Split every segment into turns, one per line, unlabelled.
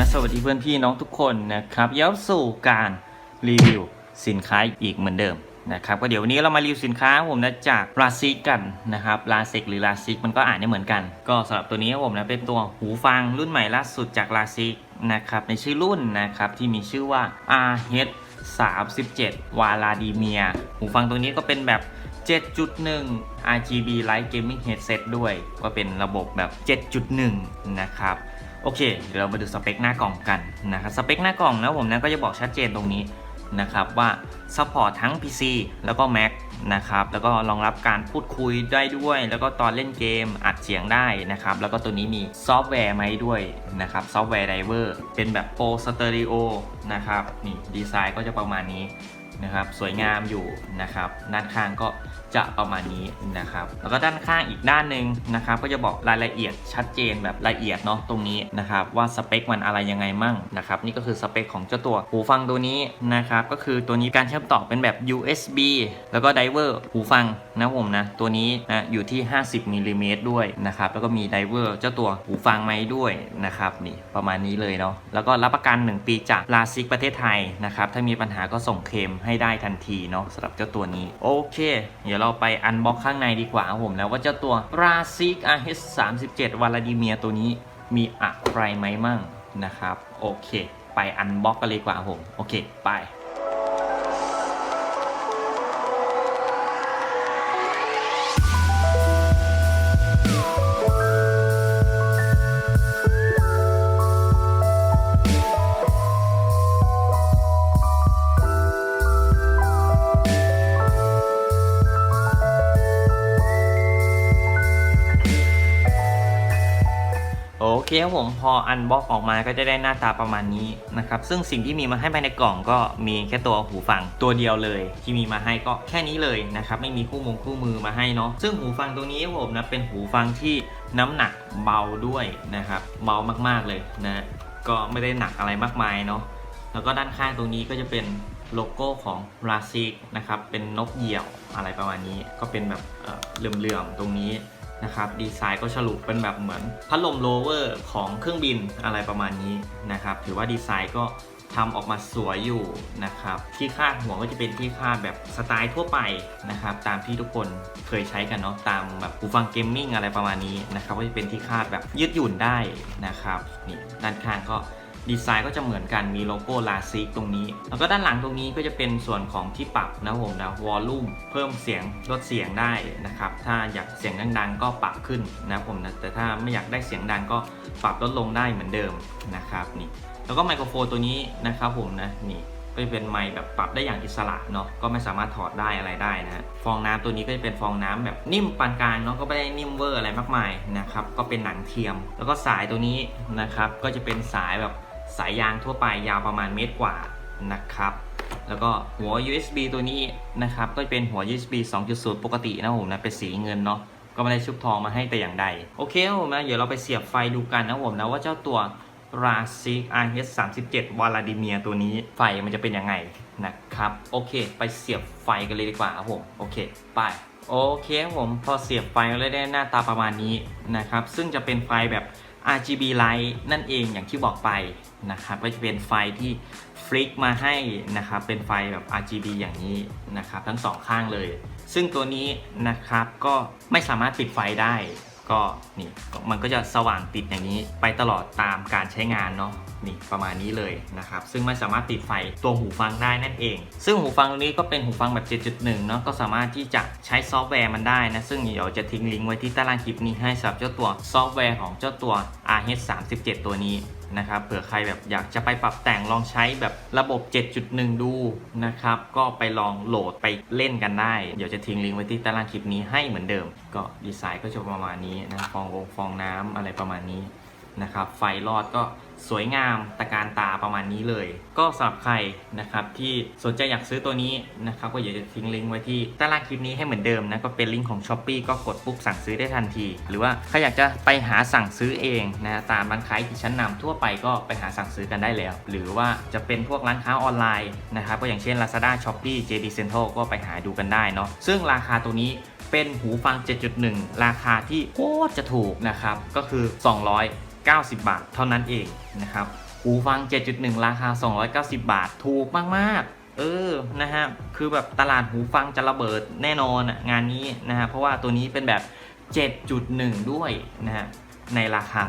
นะสวัสดีเพื่อนพี่น้องทุกคนนะครับย้อนสู่การรีวิวสินค้าอีกเหมือนเดิมนะครับก็เดี๋ยววันนี้เรามารีวิวสินค้าผมนะจากลาซิกกันนะครับลาเซกหรือลาซิกมันก็อ่านได้เหมือนกัน ก็สำหรับตัวนี้ผมนะเป็นตัวหูฟังรุ่นใหม่ล่าสุดจากลาซิกนะครับในชื่อรุ่นนะครับที่มีชื่อว่า RH 37 วาลาดีเมีย หูฟังตัวนี้ก็เป็นแบบ 7.1 RGB Light Gaming Headset ด้วย ก็เป็นระบบแบบ 7.1 นะครับ โอเค เดี๋ยวเรามาดูสเปคหน้ากล่องกันนะครับสเปคหน้ากล่องนะผมนะก็จะบอกชัดเจนตรงนี้นะครับว่าซัพพอร์ตทั้ง PC แล้วก็ Mac นะครับแล้วก็รองรับการพูดคุยได้ด้วย แล้วก็ตอนเล่นเกมอัดเสียงได้นะครับแล้วก็ตัวนี้มีซอฟต์แวร์มาให้ด้วยนะครับซอฟต์แวร์ไดเวอร์เป็นแบบโปรสเตอริโอนะครับนี่ดีไซน์ก็จะประมาณนี้นะครับสวยงามอยู่นะครับด้านข้างก็จะประมาณนี้นะครับ แล้วก็ด้านข้างอีกด้านหนึ่งนะครับ ก็จะบอกรายละเอียดชัดเจนแบบละเอียดเนาะตรงนี้นะครับ ว่าสเปคมันอะไรยังไงมั่งนะครับ นี่ก็คือสเปคของเจ้าตัวหูฟังตัวนี้นะครับ ก็คือตัวนี้การเชื่อมต่อเป็นแบบ USB แล้วก็ไดเวอร์หูฟังนะผมนะ ตัวนี้นะอยู่ที่ 50มิลลิเมตรด้วยนะครับ แล้วก็มีไดเวอร์เจ้าตัวหูฟังไม้ด้วยนะครับนี่ประมาณนี้เลยเนาะแล้วก็รับประกัน 1 ปีจากลาซิกประเทศไทยนะครับถ้ามีปัญหาก็ส่งเคลมให้ได้ทันทีเนาะสำหรับเจ้าตัวนี้โอเคเดี๋ยวเราไปอันบ็อกข้างในดีกว่าครับผมแล้วว่าเจ้าตัวราซิก RH 37วาลาดิเมียตัวนี้มีอะไรไหมมั่งนะครับ โอเค ไปอันบ็อกกันเลยดีกว่าครับผม โอเค ไป เคครับผมพออันบ็อกออกมาก็จะได้หน้าตาประมาณนี้นะครับซึ่งสิ่งที่มีมาให้ภายในกล่องก็มีแค่ตัวหูฟังตัวเดียวเลย ที่มีมาให้ก็แค่นี้เลยนะครับไม่มีคู่มงคู่มือมาให้เนาะซึ่งหูฟังตัวนี้ผมนะเป็นหูฟังที่น้ำหนักเบาด้วยนะครับเบามากๆเลยนะก็ไม่ได้หนักอะไรมากมายเนาะแล้วก็ด้านข้างตรงนี้ก็จะเป็นโลโก้ของราซิกนะครับเป็นนกเหยี่ยวอะไรประมาณนี้ ก็เป็นแบบเอ่อเหลื่อมๆตรงนี้ นะครับดีไซน์ก็ฉลุเป็นแบบเหมือนพัดลมโลเวอร์ของเครื่องบินอะไรประมาณนี้นะครับถือว่าดีไซน์ก็ทำออกมาสวยอยู่นะครับที่คาดหัวก็จะเป็นที่คาดแบบสไตล์ทั่วไปนะครับตามที่ทุกคนเคยใช้กันเนาะตามแบบหูฟังเกมมิ่งอะไรประมาณนี้นะครับก็จะเป็นที่คาดแบบยืดหยุ่นได้นะครับนี่ด้านข้างก็ ดีไซน์ก็จะเหมือนกันมีโลโก้ลาซิกตรงนี้ แล้วก็ด้านหลังตรงนี้ก็จะเป็นส่วนของที่ปรับนะผมนะวอลลุ่มเพิ่มเสียงลดเสียงได้นะครับ ถ้าอยากเสียงดังๆ ก็ปรับขึ้นนะผมนะแต่ถ้าไม่อยากได้เสียงดังก็ปรับลดลงได้เหมือนเดิมนะครับนี่ แล้วก็ไมโครโฟนตัวนี้นะครับผมนะนี่ก็จะเป็นไมค์แบบปรับได้อย่างอิสระเนาะก็ไม่สามารถถอดได้อะไรได้นะฮะฟองน้ำตัวนี้ก็จะเป็นฟองน้ำแบบนิ่มปานกลางเนาะก็ไม่ได้นิ่มเวอร์อะไรมากมายนะครับก็เป็นหนังเทียม แล้วก็สายตัวนี้นะครับก็จะเป็นสายแบบ สายยางทั่วไปยาวประมาณเมตรกว่านะครับ แล้วก็หัว USB ตัวนี้นะครับ ก็เป็นหัว USB 2.0 ปกตินะผมนะเป็นสีเงินเนาะก็ไม่ได้ชุบทองมาให้แต่อย่างใด โอเคครับผมนะ เดี๋ยวเราไปเสียบไฟดูกันนะผมนะ ว่าเจ้าตัว r a s i c RS 37วาลาดิเมียตัวนี้ไฟมันจะเป็นยังไงนะครับ โอเค ไปเสียบไฟกันเลยดีกว่าครับผม โอเค ไปโอเคผมพอเสียบไฟก็เลยได้หน้าตาประมาณนี้นะครับ ซึ่งจะเป็นไฟแบบ RGB light นั่นเองอย่างที่บอกไปนะครับก็จะเป็นไฟที่ฟลิกมาให้นะครับเป็นไฟแบบ RGB อย่างนี้นะครับทั้งสองข้างเลย ซึ่งตัวนี้นะครับก็ไม่สามารถปิดไฟได้ ก็นี่มันก็จะสว่างติดอย่างนี้ไปตลอดตามการใช้งานเนาะนี่ประมาณนี้เลยนะครับ ซึ่งไม่สามารถติดไฟตัวหูฟังได้นั่นเอง ซึ่งหูฟังตัวนี้ก็เป็นหูฟังแบบ 7.1 เนาะก็สามารถที่จะใช้ซอฟต์แวร์มันได้นะ ซึ่งเดี๋ยวจะทิ้งลิงก์ไว้ที่ใต้ล่างคลิปนี้ให้สำหรับเจ้าตัวซอฟต์แวร์ของเจ้าตัว RH 37 ตัวนี้ นะครับเผื่อใครแบบอยากจะไปปรับแต่งลองใช้แบบระบบ 7.1 ดูนะครับ ก็ไปลองโหลดไปเล่นกันได้ เดี๋ยวจะทิ้งลิงก์ไว้ที่ใต้ล่างคลิปนี้ให้เหมือนเดิม ก็ดีไซน์ก็จะประมาณนี้นะฟองวงฟองน้ำอะไรประมาณนี้ นะครับ ไฟรอดก็สวยงามตะการตาประมาณนี้เลย ก็สำหรับใครนะครับที่สนใจอยากซื้อตัวนี้นะครับก็อย่าจะทิ้งลิงก์ไว้ที่ใต้ล่างคลิปนี้ให้เหมือนเดิมนะก็เป็นลิงก์ของ s h อ p e e ก็กดปุ๊บสั่งซื้อได้ทันที หรือว่าใครอยากจะไปหาสั่งซื้อเองนะตามร้านค้าที่ชั้นนำทั่วไปก็ไปหาสั่งซื้อกันได้แล้ว หรือว่าจะเป็นพวกร้านค้าออนไลน์นะครับก็อย่างเช่น Lazada, Shopee, JD Central ก็ไปหาดูกันได้เนาะซึ่งราคาตัวนี้เป็นหูฟัง 7.1 ราคาที่โคตรจะถูกนะครับก็คือ 200 90 บาทเท่านั้นเองนะครับหูฟัง 7.1 ราคา 290 บาทถูกมากๆ เออนะฮะคือแบบตลาดหูฟังจะระเบิดแน่นอนงานนี้นะฮะเพราะว่าตัวนี้เป็นแบบ 7.1 ด้วยนะฮะในราคา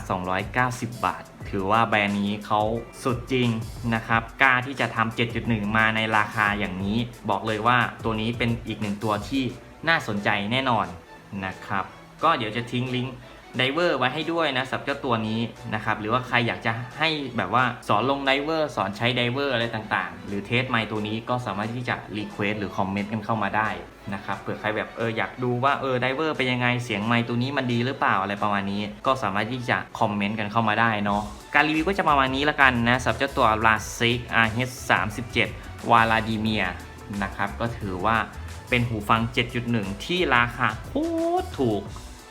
290 บาท ถือว่าแบรนด์นี้เขาสุดจริงนะครับ กล้าที่จะทำ 7.1 มาในราคาอย่างนี้ บอกเลยว่าตัวนี้เป็นอีกหนึ่งตัวที่น่าสนใจแน่นอนนะครับ ก็เดี๋ยวจะทิ้งลิงก์ ไดเวอร์ไว้ให้ด้วยนะสำหรับเจ้าตัวนี้นะครับหรือว่าใครอยากจะให้แบบว่าสอนลงไดเวอร์สอนใช้ไดเวอร์อะไรต่างๆ หรือเทสไมค์ตัวนี้ก็สามารถที่จะรีเควสหรือคอมเมนต์กันเข้ามาได้นะครับเผื่อใครแบบเอออยากดูว่าเออไดเวอร์เป็นยังไงเสียงไมค์ตัวนี้มันดีหรือเปล่าอะไรประมาณนี้ ก็สามารถที่จะคอมเมนต์กันเข้ามาได้เนาะการรีวิวก็จะประมาณนี้ละกันนะสำหรับเจ้าตัว l a s i k RH37 วาลาดิเมียนะครับก็ถือว่าเป็นหูฟัง 7.1 ที่ราคาโคตรถูก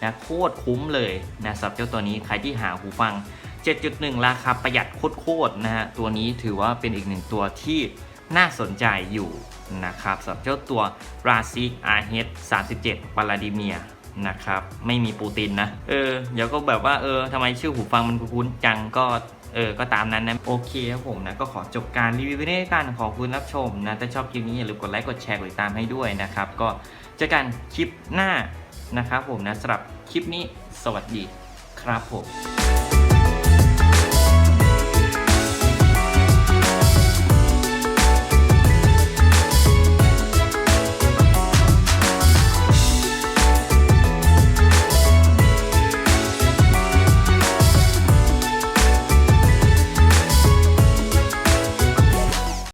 นะโคตรคุ้มเลยนะสำหรับเจ้าตัวนี้ใครที่หาหูฟัง 7.1 ราคาประหยัดโคตรๆนะฮะตัวนี้ถือว่าเป็นอีกหนึ่งตัวที่น่าสนใจอยู่นะครับสำหรับเจ้าตัว r a z i k RH 37 p a l a d i m i r นะครับไม่มีปูตินนะ เออเดี๋ยวก็แบบว่าเออทำไมชื่อหูฟังมันคุ้นจังก็เออ ก็ตามนั้นนะ โอเคครับผมนะ ก็ขอจบการรีวิวไว้ด้วยกันขอบคุณรับชมนะ ถ้าชอบคลิปนี้อย่าลืมกดไลค์ กดแชร์ กดติดตามให้ด้วยนะครับ ก็เจอกันคลิปหน้า นะครับผมนะสำหรับคลิปนี้สวัสดีครับผม